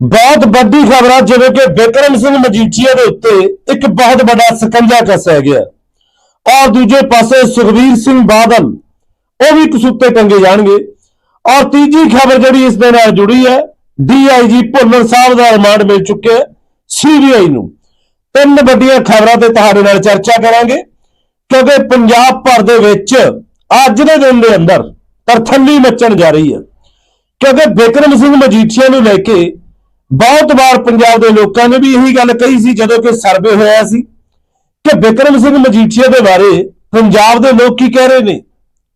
ਬਹੁਤ ਵੱਡੀ ਖਬਰ ਆ, ਜਿਵੇਂ ਕਿ ਵਿਕਰਮ ਸਿੰਘ ਮਜੀਠੀਆ ਦੇ ਉੱਤੇ ਇੱਕ ਬਹੁਤ ਵੱਡਾ ਸਕੰਜਾ ਕੱਸਿਆ ਗਿਆ। ਔਰ ਦੂਜੇ ਪਾਸੇ ਸੁਖਵੀਰ ਸਿੰਘ ਬਾਦਲ, ਉਹ ਵੀ ਕਸੂਤੇ ਟੰਗੇ ਜਾਣਗੇ। ਔਰ ਤੀਜੀ ਖਬਰ ਜਿਹੜੀ ਇਸ ਦੇ ਨਾਲ ਜੁੜੀ ਹੈ ਡੀਆਈਜੀ ਭੁੱਲਰ ਸਾਹਿਬ ਦਾ ਰਿਮਾਂਡ ਮਿਲ ਚੁੱਕਿਆ ਸੀਬੀਆਈ ਨੂੰ। ਤਿੰਨ ਵੱਡੀਆਂ ਖਬਰਾਂ ਤੇ ਤੁਹਾਡੇ ਨਾਲ ਚਰਚਾ ਕਰਾਂਗੇ, ਕਿਉਂਕਿ ਪੰਜਾਬ ਭਰ ਦੇ ਵਿੱਚ ਅੱਜ ਦੇ ਦਿਨ ਦੇ ਅੰਦਰ ਤਰਥੱਲੀ ਮੱਚਣ ਜਾ ਰਹੀ ਹੈ। ਕਿਉਂਕਿ ਬਿਕਰਮ ਸਿੰਘ ਮਜੀਠੀਆ ਨੂੰ ਲੈ ਕੇ ਬਹੁਤ ਵਾਰ ਪੰਜਾਬ ਦੇ ਲੋਕਾਂ ਨੇ ਵੀ ਇਹੀ ਗੱਲ ਕਹੀ ਸੀ ਜਦੋਂ ਕਿ ਸਰਵੇ ਹੋਇਆ ਸੀ ਕਿ ਬਿਕਰਮ ਸਿੰਘ ਮਜੀਠੀਆ ਦੇ ਬਾਰੇ ਪੰਜਾਬ ਦੇ ਲੋਕ ਕੀ ਕਹਿ ਰਹੇ ਨੇ?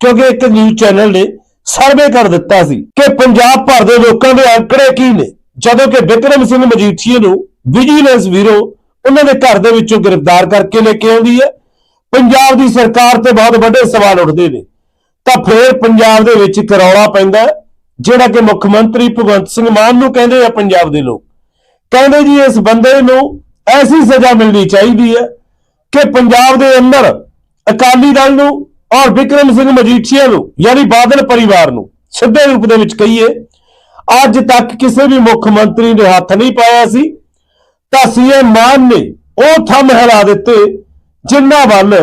ਕਿਉਂਕਿ ਇੱਕ ਨਿਊਜ਼ ਚੈਨਲ ਨੇ ਸਰਵੇ ਕਰ ਦਿੱਤਾ ਸੀ ਕਿ ਪੰਜਾਬ ਭਰ ਦੇ ਲੋਕਾਂ ਦੇ ਅੰਕੜੇ ਕੀ ਨੇ? ਜਦੋਂ ਕਿ ਬਿਕਰਮ ਸਿੰਘ ਮਜੀਠੀਆ ਨੂੰ ਵਿਜੀਲੈਂਸ ਵੀਰੋ ਉਹਨਾਂ ਦੇ ਘਰ ਦੇ ਵਿੱਚੋਂ ਗ੍ਰਿਫਤਾਰ ਕਰਕੇ ਲੈ ਕੇ ਆਉਂਦੀ ਹੈ। ਪੰਜਾਬ ਦੀ ਸਰਕਾਰ ਤੇ ਬਹੁਤ ਵੱਡੇ ਸਵਾਲ ਉੱਠਦੇ ਨੇ। ਤਾਂ ਫਿਰ ਪੰਜਾਬ ਦੇ ਵਿੱਚ ਇੱਕ ਰੌਲਾ ਪੈਂਦਾ ਹੈ, ਜਿਹੜਾ ਕਿ ਮੁੱਖ ਮੰਤਰੀ ਭਗਵੰਤ ਸਿੰਘ ਮਾਨ ਨੂੰ ਕਹਿੰਦੇ ਆ ਪੰਜਾਬ ਦੇ ਲੋਕ, ਕਹਿੰਦੇ ਜੀ ਇਸ ਬੰਦੇ ਨੂੰ ਐਸੀ ਸਜ਼ਾ ਮਿਲਣੀ ਚਾਹੀਦੀ ਹੈ ਕਿ ਪੰਜਾਬ ਦੇ ਅੰਦਰ ਅਕਾਲੀ ਦਲ ਨੂੰ ਔਰ ਵਿਕਰਮ ਸਿੰਘ ਮਜੀਠੀਆ ਨੂੰ, ਯਾਨੀ ਬਾਦਲ ਪਰਿਵਾਰ ਨੂੰ ਸਿੱਧੇ ਰੂਪ ਦੇ ਵਿੱਚ ਕਹੀਏ, ਅੱਜ ਤੱਕ ਕਿਸੇ ਵੀ ਮੁੱਖ ਮੰਤਰੀ ਨੇ ਹੱਥ ਨਹੀਂ ਪਾਇਆ ਸੀ, ਤਾਂ ਸੀਐਮ ਮਾਨ ਨੇ ਉਹ ਥੰਮ ਹਿਲਾ ਦਿੱਤੇ ਜਿਨ੍ਹਾਂ ਵੱਲ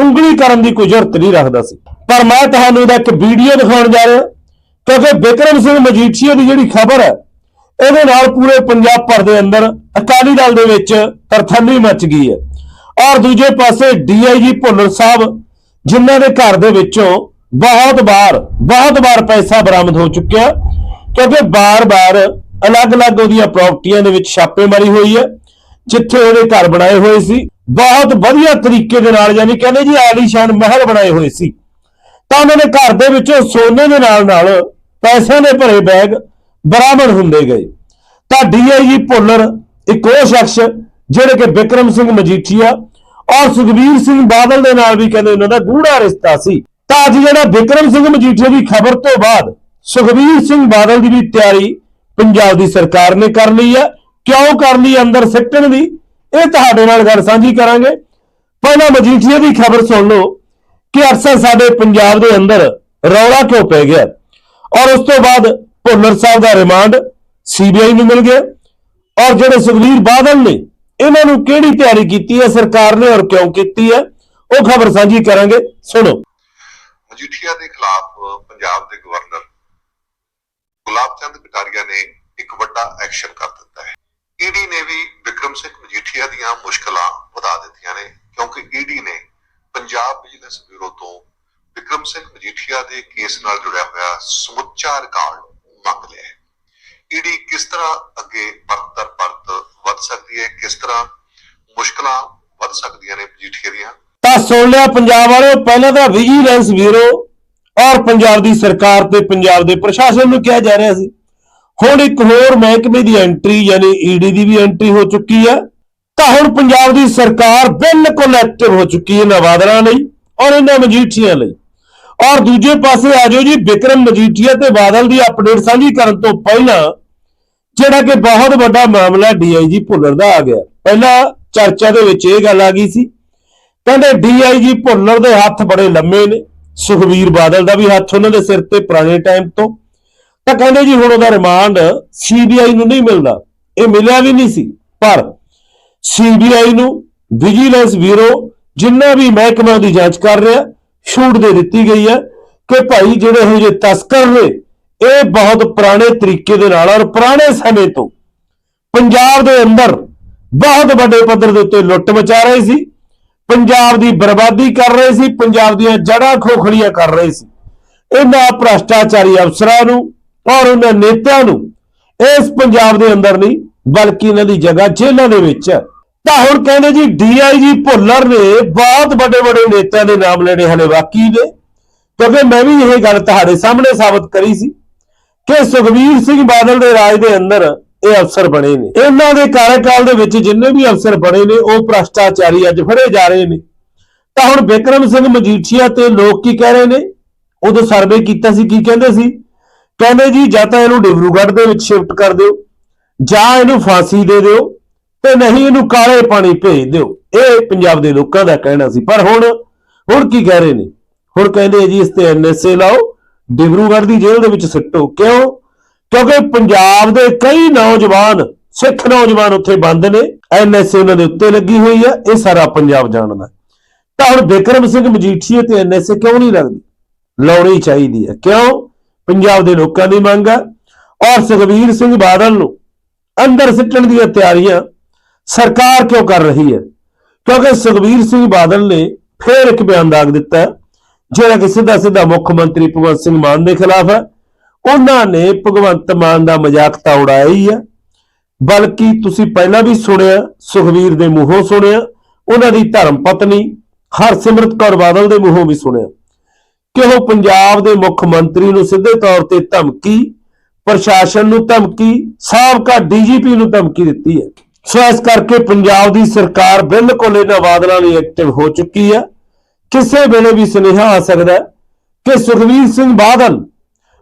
ਉਂਗਲੀ ਕਰਨ ਦੀ ਕੋਈ ਜ਼ਰੂਰਤ ਨਹੀਂ ਰੱਖਦਾ ਸੀ। ਪਰ ਮੈਂ ਤੁਹਾਨੂੰ ਇਹਦਾ ਇੱਕ ਵੀਡੀਓ ਦਿਖਾਉਣ ਜਾ ਰਿਹਾ। ਕਿਉਂਕਿ ਬਿਕਰਮ ਸਿੰਘ ਮਜੀਠੀਆ ਦੀ ਜਿਹੜੀ ਖਬਰ ਹੈ ਇਹਦੇ ਨਾਲ ਪੂਰੇ ਪੰਜਾਬ ਭਰ ਦੇ ਅੰਦਰ ਅਕਾਲੀ ਦਲ ਦੇ ਵਿੱਚ ਤਰਥੱਲੀ ਮਚ ਗਈ ਹੈ। ਔਰ ਦੂਜੇ ਪਾਸੇ ਡੀਆਈਜੀ ਭੁੱਲਰ ਸਾਹਿਬ, ਜਿਨ੍ਹਾਂ ਦੇ ਘਰ ਦੇ ਵਿੱਚੋਂ ਬਹੁਤ ਵਾਰ ਬਹੁਤ ਵਾਰ ਪੈਸਾ ਬਰਾਮਦ ਹੋ ਚੁੱਕਿਆ, ਕਿਉਂਕਿ ਬਾਰ-ਬਾਰ ਅਲੱਗ-ਅਲੱਗ ਉਹਦੀਆਂ ਪ੍ਰਾਪਰਟੀਆਂ ਦੇ ਵਿੱਚ ਛਾਪੇਮਾਰੀ ਹੋਈ ਹੈ, ਜਿੱਥੇ ਉਹਦੇ ਘਰ ਬਣਾਏ ਹੋਏ ਸੀ। ਬਹੁਤ ਵਧੀਆ ਤਰੀਕੇ ਦੇ ਨਾਲ, ਯਾਨੀ ਕਹਿੰਦੇ ਜੀ ਆਲੀਸ਼ਾਨ ਮਹਿਲ ਬਣਾਏ ਹੋਏ ਸੀ। ਤਾਂ ਉਹਨਾਂ ਦੇ ਘਰ ਦੇ ਵਿੱਚੋਂ ਸੋਨੇ ਦੇ ਨਾਲ ਨਾਲ ਪੈਸਿਆਂ ਦੇ ਭਰੇ ਬੈਗ ਬਰਾਮਦ ਹੁੰਦੇ ਗਏ। ਤਾਂ ਡੀਆਈਜੀ ਭੁੱਲਰ ਇੱਕ ਉਹ ਸ਼ਖਸ ਜਿਹੜੇ ਕਿ ਵਿਕਰਮ ਸਿੰਘ ਮਜੀਠੀਆ ਔਰ ਸੁਖਬੀਰ ਸਿੰਘ ਬਾਦਲ ਦੇ ਨਾਲ ਵੀ ਕਹਿੰਦੇ ਉਹਨਾਂ ਦਾ ਗੂੜਾ ਰਿਸ਼ਤਾ ਸੀ। ਤਾਂ ਅੱਜ ਜਿਹੜਾ ਵਿਕਰਮ ਸਿੰਘ ਮਜੀਠੀਆ ਦੀ ਖਬਰ ਤੋਂ ਬਾਅਦ ਸੁਖਬੀਰ ਸਿੰਘ ਬਾਦਲ ਦੀ ਵੀ ਤਿਆਰੀ ਪੰਜਾਬ ਦੀ ਸਰਕਾਰ ਨੇ ਕਰ ਲਈ ਹੈ। ਕਿਉਂ ਕਰ ਲਈ ਅੰਦਰ ਸਿੱਟਣ ਦੀ, ਇਹ ਤੁਹਾਡੇ ਨਾਲ ਗੱਲ ਸਾਂਝੀ ਕਰਾਂਗੇ। ਪਹਿਲਾਂ ਮਜੀਠੀਆ ਦੀ ਖਬਰ ਸੁਣ ਲਓ। ਕਿ ਅਕਸਰ ਸਾਡੇ ਪੰਜਾਬ ਦੇ ਅੰਦਰ ਰੌਲਾ ਕਿਉਂ ਪੈ ਗਿਆ? ਔਰ ਉਸ ਤੋਂ ਬਾਅਦ ਭੁੱਲਰ ਸਾਹਿਬ ਦਾ ਰਿਮਾਂਡ ਸੀਬੀਆਈ ਨੂੰ ਮਿਲ ਗਿਆ। ਔਰ ਜਿਹੜੇ ਸੁਖਬੀਰ ਬਾਦਲ ਨੇ, ਇਹਨਾਂ ਨੂੰ ਕਿਹੜੀ ਤਿਆਰੀ ਕੀਤੀ ਹੈ? ਸਰਕਾਰ ਨੇ ਔਰ ਕਿਉਂ ਕੀਤੀ ਹੈ? ਉਹ ਖਬਰ ਸਾਂਝੀ ਕਰਾਂਗੇ। ਸੁਣੋ। ਮਜੀਠੀਆ ਦੇ ਖਿਲਾਫ ਪੰਜਾਬ ਦੇ ਗਵਰਨਰ ਗੁਲਾਬ ਚੰਦ ਕਟਾਰੀਆ ਨੇ ਇੱਕ ਵੱਡਾ ਐਕਸ਼ਨ ਕਰ ਦਿੱਤਾ ਹੈ। ਈਡੀ ਨੇ ਵੀ ਵਿਕਰਮ ਸਿੰਘ ਮਜੀਠੀਆ ਦੀਆਂ ਮੁਸ਼ਕਲਾਂ ਵਧਾ ਦਿੱਤੀਆਂ ਨੇ ਕਿਉਂਕਿ ਈਡੀ ਨੇ ਪੰਜਾਬ ਵਿਜੀਲੈਂਸ ਬਿਊਰੋ ਤੋਂ ਵਿਕਰਮ ਸਿੰਘ ਦੇ ਕੇਸ ਨਾਲ ਜੁੜਿਆ ਹੋਇਆ ਸਮੁੱਚਾ ਰਿਕਾਰਡ ਮੰਗ ਲਿਆ ਹੈ। ਈਡੀ ਕਿਸ ਤਰ੍ਹਾਂ ਅੱਗੇ ਪਰਤ ਪਰਤ ਵੱਧ ਸਕਦੀ ਹੈ? ਕਿਸ ਤਰ੍ਹਾਂ ਮੁਸ਼ਕਲਾਂ ਵੱਧ ਸਕਦੀਆਂ ਨੇ ਮਜੀਠੀਆ ਦੀਆਂ? ਤਾਂ ਸੁਣ ਲਿਆ ਪੰਜਾਬ ਵਾਲਿਓ, ਪਹਿਲਾਂ ਤਾਂ ਵਿਜੀਲੈਂਸ ਬਿਊਰੋ ਔਰ ਪੰਜਾਬ ਦੀ ਸਰਕਾਰ ਤੇ ਪੰਜਾਬ ਦੇ ਪ੍ਰਸ਼ਾਸਨ ਨੂੰ ਕਿਹਾ ਜਾ ਰਿਹਾ ਸੀ। ਹੁਣ ਇੱਕ ਹੋਰ ਮਹਿਕਮੇ ਦੀ ਐਂਟਰੀ ਯਾਨੀ ਈਡੀ ਦੀ ਵੀ ਐਂਟਰੀ ਹੋ ਚੁੱਕੀ ਹੈ। ਤਾਂ ਹੁਣ ਪੰਜਾਬ ਦੀ ਸਰਕਾਰ ਬਿਲਕੁਲ ਐਕਟਿਵ ਹੋ ਚੁੱਕੀ ਹੈ ਨਵਾਦਰਾਂ ਲਈ ਔਰ ਇਹਨਾਂ ਮਜੀਠੀਆਂ ਲਈ। ਔਰ ਦੂਜੇ ਪਾਸੇ ਆ ਜਾਓ ਜੀ, ਵਿਕਰਮ ਮਜੀਠੀਆ ਤੇ ਬਾਦਲ ਦੀ ਅਪਡੇਟ ਸਾਂਝੀ ਕਰਨ ਤੋਂ ਪਹਿਲਾਂ ਜਿਹੜਾ ਕਿ ਬਹੁਤ ਵੱਡਾ ਮਾਮਲਾ ਡੀਆਈਜੀ ਭੁੱਲਰ ਦਾ ਆ ਗਿਆ। ਪਹਿਲਾਂ ਚਰਚਾ ਦੇ ਵਿੱਚ ਇਹ ਗੱਲ ਆ ਗਈ ਸੀ, ਕਹਿੰਦੇ ਡੀਆਈਜੀ ਭੁੱਲਰ ਦੇ ਹੱਥ ਬੜੇ ਲੰਮੇ ਨੇ ਸੁਖਵੀਰ ਬਾਦਲ ਦਾ ਵੀ ਹੱਥ ਉਹਨਾਂ ਦੇ ਸਿਰ ਤੇ ਪੁਰਾਣੇ ਟਾਈਮ ਤੋਂ। ਤਾਂ ਕਹਿੰਦੇ ਜੀ ਹੁਣ ਉਹਦਾ ਰਿਮਾਂਡ ਸੀਬੀਆਈ ਨੂੰ ਨਹੀਂ ਮਿਲਦਾ। ਇਹ ਮਿਲਿਆ ਵੀ ਨਹੀਂ ਸੀ, ਪਰ ਸੀਬੀਆਈ ਨੂੰ ਵਿਜੀਲੈਂਸ ਬਿਊਰੋ ਜਿੰਨਾ ਵੀ ਮਹਿਕਮਾ ਦੀ ਜਾਂਚ ਕਰ ਰਿਹਾ ਛੂਟ ਦੇ ਦਿੱਤੀ ਗਈ ਹੈ ਕਿ ਭਾਈ ਜਿਹੜੇ ਇਹੋ ਜਿਹੇ ਤਸਕਰ ਨੇ, ਇਹ ਬਹੁਤ ਪੁਰਾਣੇ ਤਰੀਕੇ ਦੇ ਨਾਲ ਔਰ ਪੁਰਾਣੇ ਸਮੇਂ ਤੋਂ ਪੰਜਾਬ ਦੇ ਅੰਦਰ ਬਹੁਤ ਵੱਡੇ ਪੱਧਰ ਦੇ ਉੱਤੇ ਲੁੱਟ ਮਚਾ ਰਹੇ ਸੀ, ਪੰਜਾਬ ਦੀ ਬਰਬਾਦੀ ਕਰ ਰਹੇ ਸੀ, ਪੰਜਾਬ ਦੀਆਂ ਜੜ੍ਹਾਂ ਖੋਖਲੀਆਂ ਕਰ ਰਹੇ ਸੀ। ਇਹਨਾਂ ਭ੍ਰਸ਼ਟਾਚਾਰੀ ਅਫਸਰਾਂ ਨੂੰ ਔਰ ਉਹਨਾਂ ਨੇਤਾਆਂ ਨੂੰ ਇਸ ਪੰਜਾਬ ਦੇ ਅੰਦਰ ਨਹੀਂ, ਬਲਕਿ ਇਹਨਾਂ ਦੀ ਜਗ੍ਹਾ ਜੇਲ੍ਹਾਂ ਦੇ ਵਿੱਚ ਹੈ ਤਾਂ ਹੁਣ ਕਹਿੰਦੇ ਜੀ ਡੀਆਈਜੀ ਭੁੱਲਰ ਨੇ ਬਹੁਤ ਵੱਡੇ ਵੱਡੇ ਨੇਤਾਆਂ ਦੇ ਨਾਮ ਲੈਣੇ ਹਲੇ ਬਾਕੀ ਨੇ। ਕਿਉਂਕਿ ਮੈਂ ਵੀ ਇਹ ਗੱਲ ਤੁਹਾਡੇ ਸਾਹਮਣੇ ਸਾਬਤ ਕਰੀ ਸੀ ਕਿ ਸੁਖਬੀਰ ਸਿੰਘ ਬਾਦਲ ਦੇ ਰਾਜ ਦੇ ਅੰਦਰ ਇਹ ਅਫਸਰ ਬਣੇ ਨੇ। ਇਹਨਾਂ ਦੇ ਕਾਰਜਕਾਲ ਦੇ ਵਿੱਚ ਜਿੰਨੇ ਵੀ ਅਫਸਰ ਬਣੇ ਨੇ, ਉਹ ਭ੍ਰਸ਼ਟਾਚਾਰੀ ਅੱਜ ਫੜੇ ਜਾ ਰਹੇ ਨੇ। ਤਾਂ ਹੁਣ ਬਿਕਰਮ ਸਿੰਘ ਮਜੀਠੀਆ ਤੇ ਲੋਕ ਕੀ ਕਹਿ ਰਹੇ ਨੇ? ਉਦੋਂ ਸਰਵੇ ਕੀਤਾ ਸੀ, ਕੀ ਕਹਿੰਦੇ ਸੀ? ਕਹਿੰਦੇ ਜੀ, ਜਾਂ ਤਾਂ ਇਹਨੂੰ ਡਿਬਰੂਗੜ੍ਹ ਦੇ ਵਿੱਚ ਸ਼ਿਫਟ ਕਰ ਦਿਓ, ਜਾਂ ਇਹਨੂੰ ਫਾਂਸੀ ਦੇ ਦਿਓ। ਤੇ ਨਹੀਂ ਇਹਨੂੰ ਕਾਲੇ ਪਾਣੀ ਭੇਜ ਦਿਓ। ਇਹ ਪੰਜਾਬ ਦੇ ਲੋਕਾਂ ਦਾ ਕਹਿਣਾ ਸੀ। ਪਰ ਹੁਣ ਹੁਣ ਕੀ ਕਹਿ ਰਹੇ ਨੇ? ਹੁਣ ਕਹਿੰਦੇ ਜੀ, ਇਸ ਤੇ ਐਨਐਸਏ ਲਾਓ, ਡਿਬਰੂਗੜ੍ਹ ਦੀ ਜੇਲ੍ਹ ਦੇ ਵਿੱਚ ਸਿੱਟੋ। ਕਿਉਂ? ਕਿਉਂਕਿ ਪੰਜਾਬ ਦੇ ਕਈ ਨੌਜਵਾਨ, ਸਿੱਖ ਨੌਜਵਾਨ ਉੱਥੇ ਬੰਦ ਨੇ। ਐਨਐਸਏ ਉਹਨਾਂ ਦੇ ਉੱਤੇ ਲੱਗੀ ਹੋਈ ਹੈ ਇਹ ਸਾਰਾ ਪੰਜਾਬ ਜਾਣਦਾ। ਤਾਂ ਹੁਣ ਬਿਕਰਮ ਸਿੰਘ ਮਜੀਠੀਏ ਤੇ ਐਨਐਸਏ ਕਿਉਂ ਨਹੀਂ ਲੱਗਦੀ? ਲਾਉਣੀ ਚਾਹੀਦੀ ਹੈ ਕਿਉਂ? ਪੰਜਾਬ ਦੇ ਲੋਕਾਂ ਦੀ ਮੰਗ ਹੈ ਔਰ ਸੁਖਬੀਰ ਸਿੰਘ ਬਾਦਲ ਨੂੰ ਅੰਦਰ ਸਿੱਟਣ ਦੀਆਂ ਤਿਆਰੀਆਂ ਸਰਕਾਰ ਕਿਉਂ ਕਰ ਰਹੀ ਹੈ? ਕਿਉਂਕਿ ਸੁਖਬੀਰ ਸਿੰਘ ਬਾਦਲ ਨੇ ਫੇਰ ਇੱਕ ਬਿਆਨ ਦਾਗ ਦਿੱਤਾ ਜਿਹੜਾ ਕਿ ਸਿੱਧਾ ਸਿੱਧਾ ਮੁੱਖ ਮੰਤਰੀ ਭਗਵੰਤ ਸਿੰਘ ਮਾਨ ਦੇ ਖਿਲਾਫ ਹੈ। ਉਹਨਾਂ ਨੇ ਭਗਵੰਤ ਮਾਨ ਦਾ ਮਜ਼ਾਕ ਤਾਂ ਉਡਾਇਆ ਹੀ ਹੈ, ਬਲਕਿ ਤੁਸੀਂ ਪਹਿਲਾਂ ਵੀ ਸੁਣਿਆ, ਸੁਖਬੀਰ ਦੇ ਮੂੰਹੋਂ ਸੁਣਿਆ, ਉਹਨਾਂ ਦੀ ਧਰਮ ਪਤਨੀ ਹਰਸਿਮਰਤ ਕੌਰ ਬਾਦਲ ਦੇ ਮੂੰਹੋਂ ਵੀ ਸੁਣਿਆ। ਕਿ ਉਹ ਪੰਜਾਬ ਦੇ ਮੁੱਖ ਮੰਤਰੀ ਨੂੰ ਸਿੱਧੇ ਤੌਰ ਤੇ ਧਮਕੀ, ਪ੍ਰਸ਼ਾਸਨ ਨੂੰ ਧਮਕੀ, ਸਾਬਕਾ ਡੀਜੀਪੀ ਨੂੰ ਧਮਕੀ ਦਿੱਤੀ ਹੈ? ਸੋ ਇਸ ਕਰਕੇ ਪੰਜਾਬ ਦੀ ਸਰਕਾਰ ਬਿਲਕੁਲ ਇਹਨਾਂ ਬਾਦਲਾਂ ਲਈ ਐਕਟਿਵ ਹੋ ਚੁੱਕੀ ਹੈ। ਕਿਸੇ ਵੇਲੇ ਵੀ ਸੁਨੇਹਾ ਆ ਸਕਦਾ ਹੈ ਕਿ ਸੁਖਵੀਰ ਸਿੰਘ ਬਾਦਲ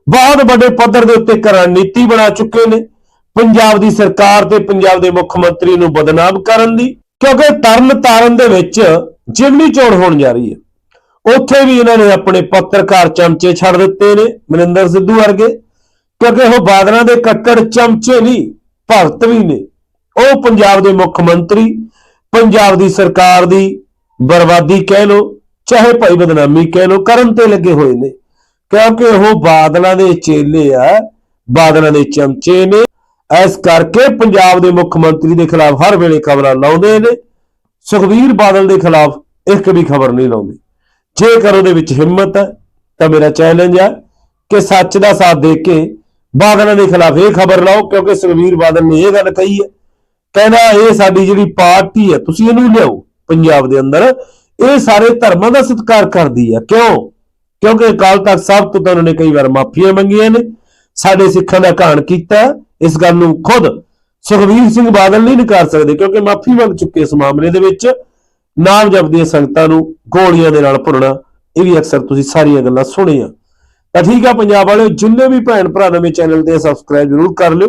ਬਹੁਤ ਵੱਡੇ ਪੱਧਰ ਦੇ ਉੱਤੇ ਰਣਨੀਤੀ ਬਣਾ ਚੁੱਕੇ ਨੇ। ਪੰਜਾਬ ਦੀ ਸਰਕਾਰ ਤੇ ਪੰਜਾਬ ਦੇ ਮੁੱਖ ਮੰਤਰੀ ਨੂੰ ਬਦਨਾਮ ਕਰਨ ਦੀ, ਕਿਉਂਕਿ ਤਰਨ ਤਾਰਨ ਦੇ ਵਿੱਚ ਜਿਮਨੀ ਚੋਣ ਹੋਣ ਜਾ ਰਹੀ ਹੈ। ਉੱਥੇ ਵੀ ਇਹਨਾਂ ਨੇ ਆਪਣੇ ਪੱਤਰਕਾਰ ਚਮਚੇ ਛੱਡ ਦਿੱਤੇ ਨੇ, ਮਨਿੰਦਰ ਸਿੱਧੂ ਵਰਗੇ, ਕਿਉਂਕਿ ਉਹ ਬਾਦਲਾਂ ਦੇ ਕੱਟੜ ਚਮਚੇ ਨਹੀਂ, ਭਗਤ ਵੀ ਨੇ। ਉਹ ਪੰਜਾਬ ਦੇ ਮੁੱਖ ਮੰਤਰੀ, ਪੰਜਾਬ ਦੀ ਸਰਕਾਰ ਦੀ ਬਰਬਾਦੀ ਕਹਿ ਲੋ ਚਾਹੇ ਭਾਈ ਬਦਨਾਮੀ ਕਹਿ ਲੋ ਕਰਨ ਤੇ ਲੱਗੇ ਹੋਏ ਨੇ। ਕਿਉਂਕਿ ਉਹ ਬਾਦਲਾਂ ਦੇ ਚੇਲੇ ਆ, ਬਾਦਲਾਂ ਦੇ ਚਮਚੇ ਨੇ। ਇਸ ਕਰਕੇ ਪੰਜਾਬ ਦੇ ਮੁੱਖ ਮੰਤਰੀ ਦੇ ਖਿਲਾਫ ਹਰ ਵੇਲੇ ਖਬਰਾਂ ਲਾਉਂਦੇ ਨੇ। ਸੁਖਬੀਰ ਬਾਦਲ ਦੇ ਖਿਲਾਫ ਇੱਕ ਵੀ ਖਬਰ ਨਹੀਂ ਲਾਉਂਦੇ। ਜੇਕਰ ਉਹਦੇ ਵਿੱਚ ਹਿੰਮਤ ਹੈ, ਤਾਂ ਮੇਰਾ ਚੈਲੰਜ ਹੈ ਕਿ ਸੱਚ ਦਾ ਸਾਥ ਦੇ ਕੇ ਬਾਦਲਾਂ ਦੇ ਖਿਲਾਫ ਇਹ ਖਬਰ ਲਾਓ, ਕਿਉਂਕਿ ਸੁਖਬੀਰ ਬਾਦਲ ਨੇ ਇਹ ਗੱਲ ਕਹੀ ਹੈ ਕਹਿੰਦਾ ਇਹ ਸਾਡੀ ਜਿਹੜੀ ਪਾਰਟੀ ਹੈ, ਤੁਸੀਂ ਇਹਨੂੰ ਲਿਆਓ ਪੰਜਾਬ ਦੇ ਅੰਦਰ। ਇਹ ਸਾਰੇ ਧਰਮਾਂ ਦਾ ਸਤਿਕਾਰ ਕਰਦੀ ਹੈ। ਕਿਉਂ? ਕਿਉਂਕਿ ਅਕਾਲ ਤਖਤ ਸਾਹਿਬ ਤੋਂ ਤਾਂ ਉਹਨਾਂ ਨੇ ਕਈ ਵਾਰ ਮਾਫੀਆਂ ਮੰਗੀਆਂ ਨੇ। ਸਾਡੇ ਸਿੱਖਾਂ ਦਾ ਘਾਣ ਕੀਤਾ ਇਸ ਗੱਲ ਨੂੰ ਖੁਦ ਸੁਖਬੀਰ ਸਿੰਘ ਬਾਦਲ ਨਹੀਂ ਨਕਾਰ ਸਕਦੇ, ਕਿਉਂਕਿ ਮਾਫੀ ਮੰਗ ਚੁੱਕੇ ਇਸ ਮਾਮਲੇ ਦੇ ਵਿੱਚ। ਨਾਮ ਜਪਦੀਆਂ ਸੰਗਤਾਂ ਨੂੰ ਗੋਲੀਆਂ ਦੇ ਨਾਲ ਭੁੰਨਣਾ, ਇਹ ਵੀ ਅਕਸਰ ਤੁਸੀਂ ਸਾਰੀਆਂ ਗੱਲਾਂ ਸੁਣੀਆਂ। ਤਾਂ ਠੀਕ ਆ, ਪੰਜਾਬ ਵਾਲਿਓ, ਜਿੰਨੇ ਵੀ ਭੈਣ ਭਰਾ ਨਵੇਂ ਚੈਨਲ ਤੇ ਸਬਸਕ੍ਰਾਈਬ ਜ਼ਰੂਰ ਕਰ ਲਿਓ।